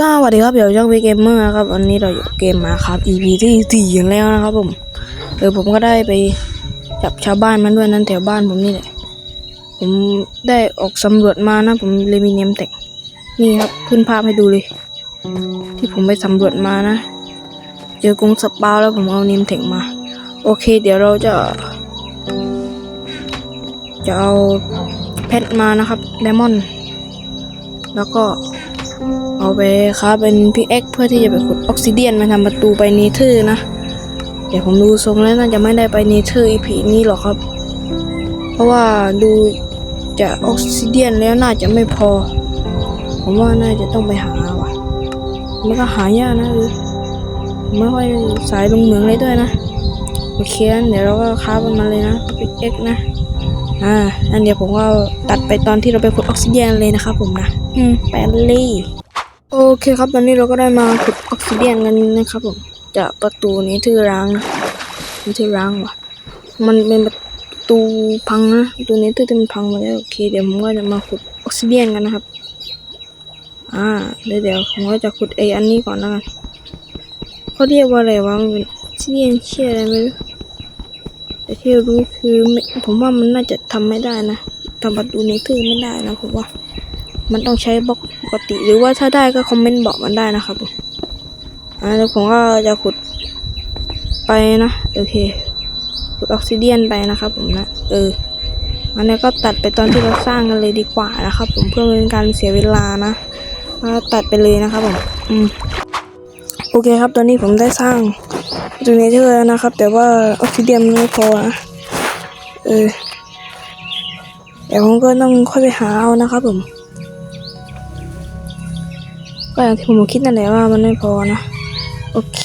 สวัสดีครับเดี๋ยวช่องวีเกมเมอร์ครับวันนี้เราอยู่เกมมาครับ EP ที่สี่แล้วนะครับผมเออผมก็ได้ไปจับชาวบ้านมันด้วยนั่นแถวบ้านผมนี่แหละผมได้ออกสำรวจมานะ ผมเลยมีเนมแต่งนี่ครับขึ้นภาพให้ดูเลย ที่ผมไปสำรวจมานะ เจอกรงสปาวแล้วผมเอาเนมแต่งมา โอเค เดี๋ยวเราจะ จะเอาเพชรมานะครับไดมอนด์แล้วก็ เอาไปค้าเป็นพิกเอ็กเพื่อที่จะไปขุดออกซิเดียนมาทำประตูไปเนเธอร์นะ เดี๋ยวผมดูทรงแล้วน่าจะไม่ได้ไปเนเธอร์อีพีนี้หรอกครับ เพราะว่าดูจะออกซิเดียนแล้วน่าจะไม่พอ ผมว่าน่าจะต้องไปหาว่ะ มันก็หายากนะเออไม่ค่อยสายลงเหมืองเลยด้วยนะ โอเคเดี๋ยวเราก็ค้ามันมาเลยนะพิกเอ็กนะอ่าอันเดี๋ยวผมก็ตัดไปตอนที่เราไปขุดออกซิเดียนเลยนะครับผมนะ อืม ไปเลย โอเคครับตอนนี้เราก็ได้มาขุดออกซิเดียนกันนะครับผมจากประตูนี้ที่ร้างนะนี่ที่ร้างว่ะ มันเป็นประตูพังนะประตูนี้ที่มันพังมาแล้วโอเคเดี๋ยวผมก็จะมาขุดออกซิเดียนกันนะครับ อ่าเดี๋ยวเดี๋ยวผมก็จะขุดไออันนี้ก่อนแล้วกันเขาเรียกว่าอะไรวะมันเป็นออกซิเดียนเชี่ยอะไรไม่รู้แต่ที่รู้คือผมว่ามันน่าจะทำไม่ได้นะทำประตูนเธอร์ไม่ได้นะผมว่า มันต้องใช้บล็อกปกติ หรือว่าถ้าได้ก็คอมเมนต์บอกมันได้นะครับผมอ่าแล้วผมก็จะขุดไปนะ โอเคขุดออกซิเดียนไปนะครับ ผมนะ เอออันนี้ก็ตัดไปตอนที่เราสร้างกันเลยดีกว่านะครับ ผมเพื่อเป็นการเสียเวลานะก็ตัดไปเลยนะครับผมอืมโอเคครับ ตอนนี้ผมได้สร้างดูเนเธอร์แล้วนะครับ แต่ว่าออกซิเดียนมันไม่พอนะเออเดี๋ยวผมก็ต้องค่อยไปหาเอานะครับผม ก็อย่างที่ผมคิดนั่นแหละว่ามันไม่พอนะ โอเค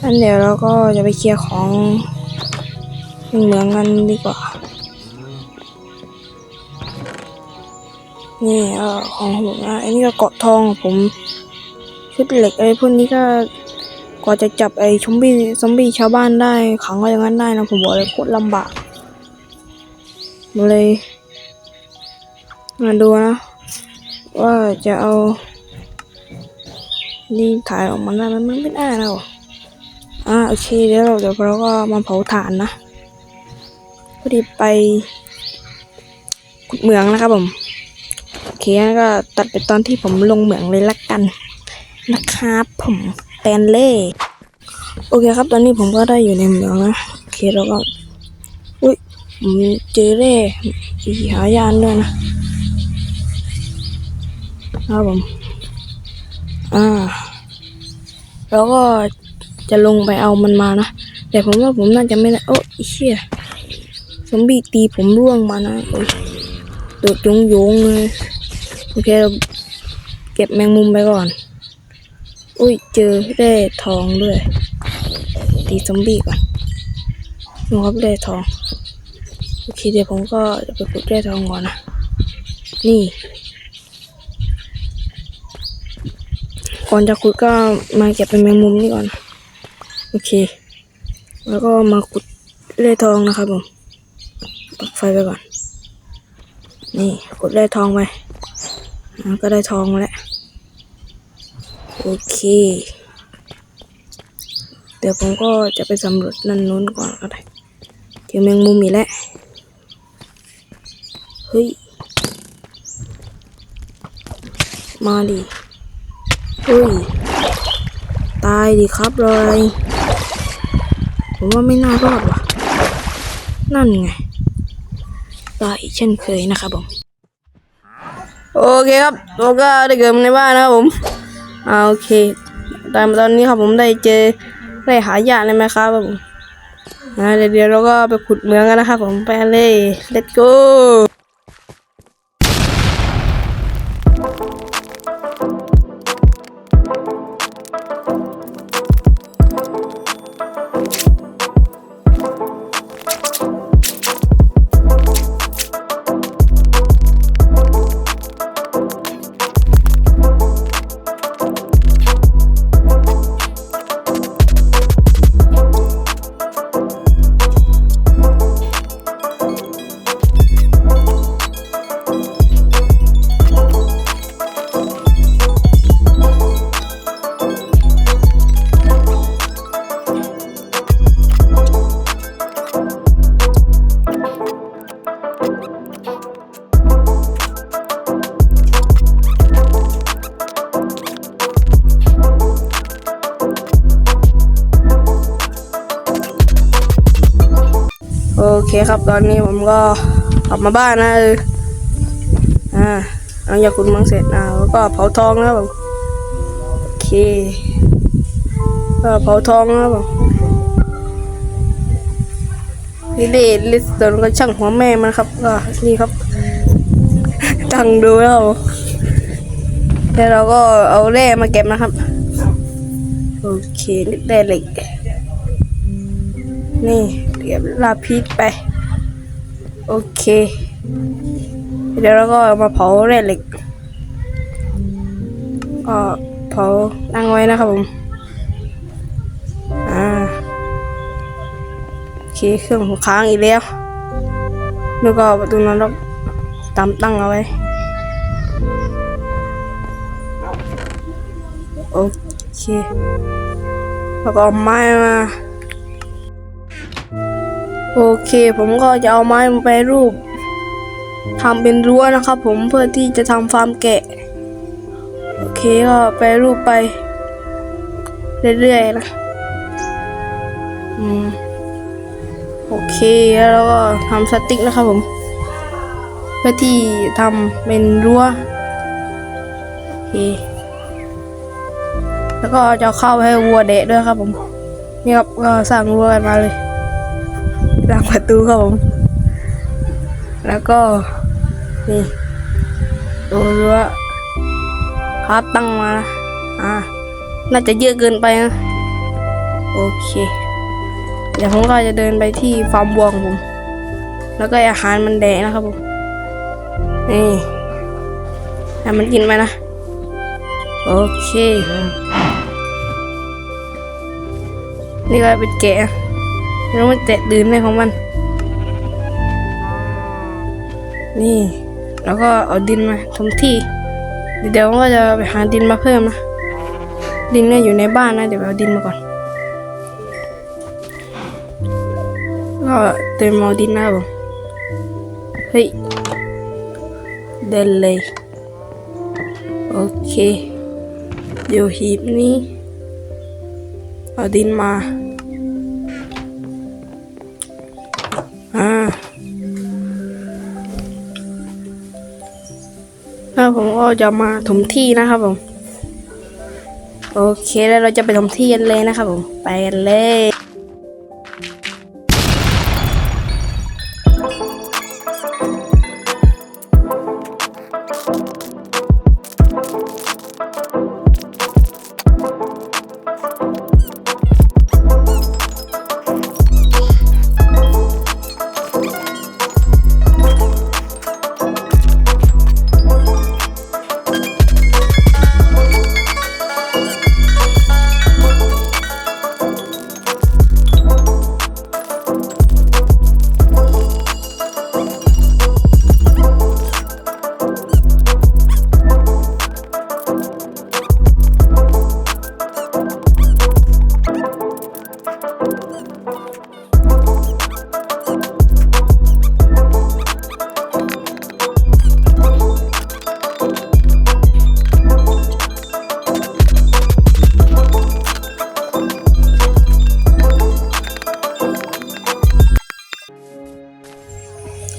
งั้นเดี๋ยวเราก็จะไปเคลียร์ของเหมืองกันดีกว่า นี่ของผมนะอันนี้ก็เกาะทองของผมชุดเหล็กอะไรพวกนี้ก็กว่าจะจับไอ้ชมบี้ซอมบี้ชาวบ้านได้ขังไว้อย่างนั้นได้นะผมบอกเลยโคตรลำบากมาเลยมาดูนะ ว่าจะเอา นี่ถ่ายออกมาได้ไหมมันไม่ได้แล้วอ่าโอเคเดี๋ยวเราเดี๋ยวเราก็มาเผาถ่านนะพอดีไปขุดเหมืองนะครับผมโอเคก็ตัดไปตอนที่ผมลงเหมืองเลยละกันนะครับผมแปนเล่โอเคครับ ตอนนี้ผมก็ได้อยู่ในเมืองนะโอเคเราก็อุ้ยผมเจอเร่อีหายานด้วยนะครับผม อ่าแล้วก็จะลงไปเอามันมานะ แต่ผมว่าผมน่าจะไม่ได้โอ้ไอ้เชี่ยซอมบี้ตีผมร่วงมานะโอ้ยโดดยงยงเลย โอเคเราเก็บแมงมุมไปก่อน อุ้ยเจอแร่ทองด้วย ตีซอมบี้ก่อนดูครับแร่ทอง โอเคเดี๋ยวผมก็จะไปขุดแร่ทองก่อนนะ นี่ ก่อนจะขุดก็มาเก็บเป็นแมงมุมนี่ก่อน โอเค แล้วก็มาขุดแร่ทองนะครับผมปักไฟไปก่อน นี่ขุดแร่ทองไปก็ได้ทองแล้ว โอเค เดี๋ยวผมก็จะไปสำรวจนั่นนู้นก่อนก็ได้เจอแมงมุมอีกแล้ว เฮ้ย มาดิ เฮ้ย ตายดิครับเลยผมว่าไม่น่ารอดว่ะ นั่นไง ตายเช่นเคยนะครับผม โอเคครับผมก็ได้เกิดมาในบ้านนะครับผมอ่าโอเคตามตอนนี้ครับผมได้เจอได้หายาเลยไหมครับผมอ่าเดี๋ยวเดี๋ยวเราก็ไปขุดเมืองกันนะครับผม ไปเลย let's go ครับ ตอนนี้ผมก็กลับมาบ้านนะเอออ่าหลังจากขุดมืองเสร็จนะแล้วก็เผาทองนะผมโอเคก็เผาทองนะผมนี่เดชลิสโตนก็ช่างหัวแม่มันครับก็นี่ครับตั้งดูแล้วแล้วเราก็เอาแร่มาเก็บนะครับ โอเคนึกได้เหล็ก นี่เก็บลาพิษไป โอเค เดี๋ยวเราก็มาเผาแร่เหล็กก็เผาตั้งไว้นะครับผมอ่าโอเคเครื่องค้างอีกแล้วแล้วก็ประตูนั้นเราตามตั้งเอาไว้โอเคแล้วก็ไม้มา โอเค ผมก็จะเอาไม้มาไปรรูปทำเป็นรั้วนะครับผมเพื่อที่จะทำฟาร์มแกะ โอเคก็ไปรรูปไป เรื่อยๆนะอืมโอเคแล้วเราก็ทำสติ๊กนะครับผม เพื่อที่ทำเป็นรั้วโอเคแล้วก็จะเข้าให้วัวเดะด้วยครับผม นี่ครับก็สร้างรั้วกันมาเลย สร้างประตูครับผมแล้วก็นี่ตัวรั้วครับตั้งมาอ่าน่าจะเยอะเกินไปนะโอเค เดี๋ยวผมก็จะเดินไปที่ฟาร์มวัวของผม แล้วก็อาหารมันแดะนะครับผมนี่ให้มันกินไปนะ โอเค นี่ก็เป็นแกะ แล้วมันแตะดื่นในของมัน นี่ แล้วก็เอาดินมาทมที่ เดี๋ยวก็จะไปหาดินมาเพิ่มนะ ดินเนี่ยอยู่ในบ้านนะ เดี๋ยวเอาดินมาก่อน ก็เติมเอาดินนะครับผมเฮ้ย เดินเลย โอเคเดี๋ยวหีบนี้ เอาดินมา้วผมก็จะมาถมที่นะครับผม โอเคแล้วเราจะไปถมที่กันเลยนะครับผม ไปกันเลย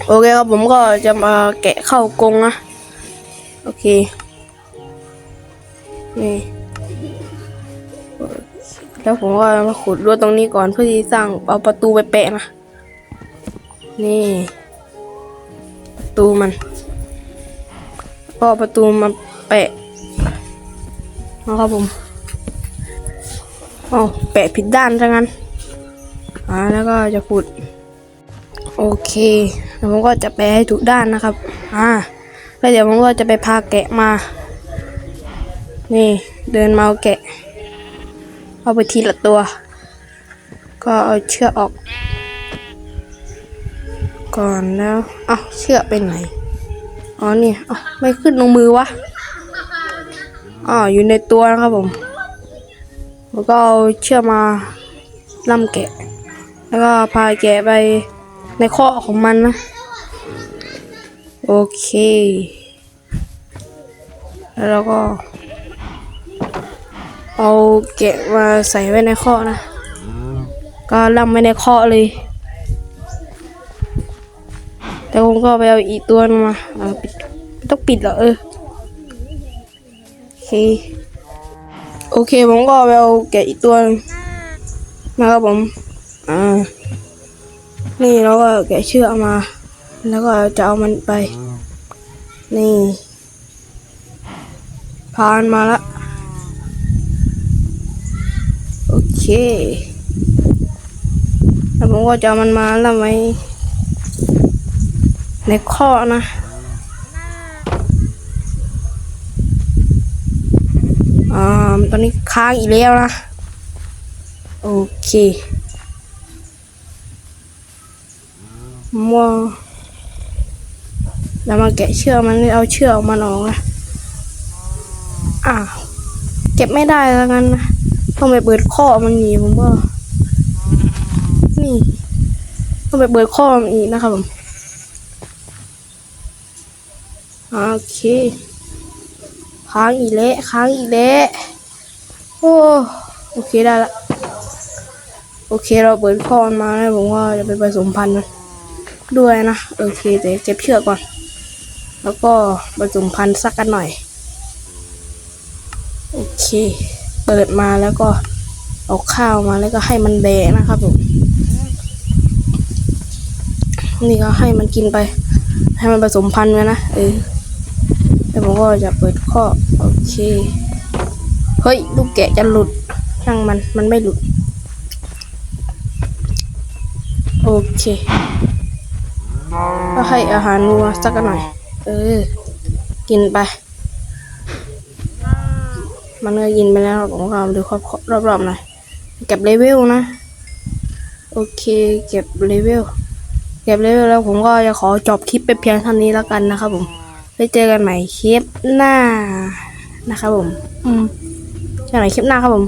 โอเคครับผมก็จะมาแกะเข้ากรงนะ โอเค นี่ แล้วผมก็มาขุดรั้วตรงนี้ก่อนเพื่อที่สร้างเอาประตูไปแปะนะ นี่ ประตูมัน ก็เอาประตูมาแปะนะครับผมอ๋อแปะผิดด้านซะงั้น อ่า แล้วก็จะขุด โอเค แล้วผมก็จะแปลให้ถูกด้านนะครับ อ่าแล้วเดี๋ยวผมก็จะไปพาแกะมา นี่เดินมาเอาแกะ เอาไปทีละตัว ก็เอาเชือกออก ก่อนแล้วเอ้าเชือกเป็นไหน อ๋อนี่อ้าไม่ขึ้นลงมือวะอ๋ออยู่ในตัวนะครับผมแล้วก็เอาเชือกมาล่ำแกะ แล้วก็พาแกะไป ในข้อของมันนะ โอเค แล้วเราก็ เอาแกะมาใส่ไว้ในข้อนะ ก็ล่ำไว้ในข้อเลยแล้วผมก็ไปเอาอีกตัวนึงมาอ่าปิดต้องปิดเหรอเออ โอเค โอเคผมก็ไปเอาแกะอีกตัวนึงนะครับผม อ่า นี่เราก็แกะเชือกมา แล้วก็จะเอามันไป นี่พานมาละ โอเค แล้วผมก็จะเอามันมาแล้วไว้ในข้อนะอ่าตอนนี้ค้างอีกแล้วนะ โอเค มัวแล้วมาแกะเชือกมันเอาเชือกออกมันออกนะอ้าวเก็บไม่ได้แล้วกันนะต้องไปเปิดข้อมันอีผมว่านี่ ต้องไปเปิดข้อมันอีกนะครับผมโอเคค้างอีกแล้วค้างอีกแล้วโอ้โอเคได้ละโอเคเราเปิดข้อมันมาแล้วผมว่าจะไปผสมพันธุ์มัน ด้วยนะ โอเคแต่เก็บเชือกก่อน แล้วก็ผสมพันธุ์สักกันหน่อย โอเค เปิดมาแล้วก็เอาข้าวมาแล้วก็ให้มันแบะนะครับผมนี่ก็ให้มันกินไป ให้มันผสมพันธุ์ไว้นะเออแล้วผมก็จะเปิดข้อโอเคเฮ้ยลูกแกะจะหลุดช่างมันมันไม่หลุด โอเค ก็ให้อาหารวัวสักหน่อย เออ กินไป มันก็กินไปแล้วผมก็เอาดูครอบรอบๆหน่อย เก็บเลเวลนะ โอเค เก็บเลเวล เก็บเลเวลแล้วผมก็จะขอจบคลิปไปเพียงเท่านี้แล้วกันนะครับผม ไปเจอกันใหม่คลิปหน้านะครับผม อืมเจอกันใหม่คลิปหน้าครับผม